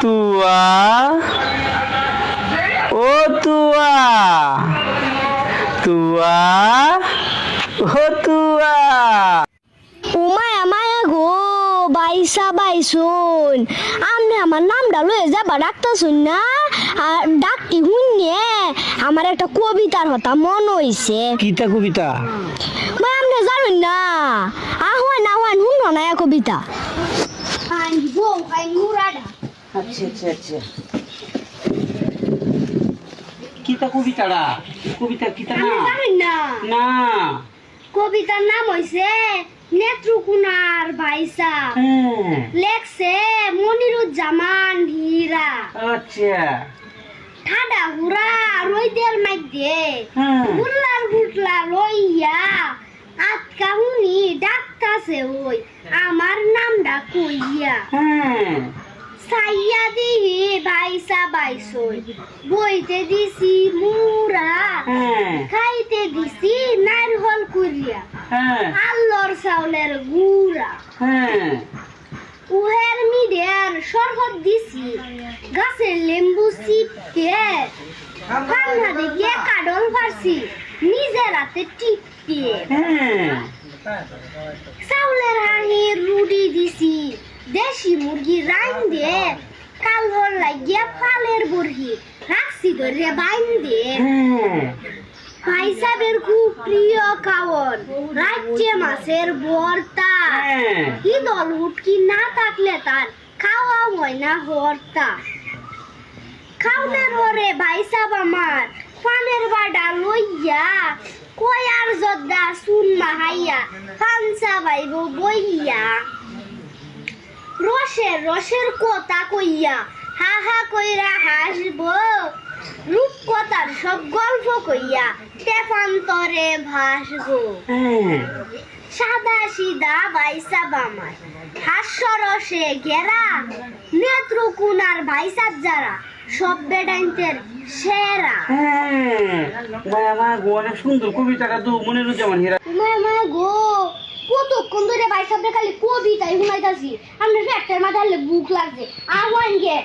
তুয়া। ও তুয়া। তুয়া। ও Tuya. Umeå মায়া গো বাইসা বাইসুন। আপনি আমার নামটা লয়ে যাবা ডাক্তার শুন না? আর ডাকটি শুনিয়ে আমার একটা কবিতার কথা মন হইছে। কিতা কবিতা? ভাই আপনি জানুন না? আহ্বান আহ্বান শুন না কবিতা। আচ্ছা আচ্ছা আচ্ছা। কিতা কবিতাটা কবিতা কিতা না? জানুন না। না। কবিতার নাম হইছে নেত্রকুনার ভাইসা হ্যাঁ। লেখছে মনিরুজ্জামান হীরা। আচ্ছা। ঠাডা হুরা রইদের মাইধ্যে। হ্যাঁ। গুল্লার গুটলা লইয়া আটকা হুনি ডাকতাছে ওই। আমার নামটা কইয়া। হ্যাঁ। সাইয়া দিহি বাইসা বাইসই। বইতে দিছি মুরা হ্যাঁ। খাইতে দিছি নারহল কুরিয়া হ্যাঁ। আল্লর চাউলের গুড়া। হ্যাঁ। উহের মিডের শরবত দিছি গাছের লেম্বু চিপতে কান্না দেখিয়ে কাডল পারছি নিজের হাতে হ্যাঁ। চাউলের হাঁড়ির রুটি দিছি দেশি মুরগি রাইন দিয়ে কালহর লাগিয়া ফালের বরহি। রাখছি ধরে বাইন দিয়ে হ্যাঁ। পাইসাবের খুব প্রিয় খাওয়ার রাজ্যে মাছের ভর্তা হ্যাঁ। ইদল উটকি না থাকলে তার খাওয়া হয় না হর্তা। খাওনের হরে ভাইসাব আমার। ফানের বাডা লইয়া কয়ার জদ্দা সুন মাহাইয়া ফানসা বাইব বইয়া। রসের রসের কথা কইয়া হা হা কইরা হাসব। রূপ কথার সব গল্প কইয়া তেফান্তরে ভাসবো। হ্যাঁ। সাদা সিদা বাইসা বামার হাস্যরসে ঘেরা। নেত্রকুনার ভাইসাব যারা সব বেডাইনতের সেরা। হ্যাঁ। ভাই আমার গো অনেক সুন্দর কবিতাটা তো মনে রুজামান হীরা মা মা গো কতক্ষণ ধরে ভাইসাবটা খালি কবিতাই শুনাইতাছি? আমরা ফ্যাক্টর মাথায় বুক লাগছে। আহ্বান গে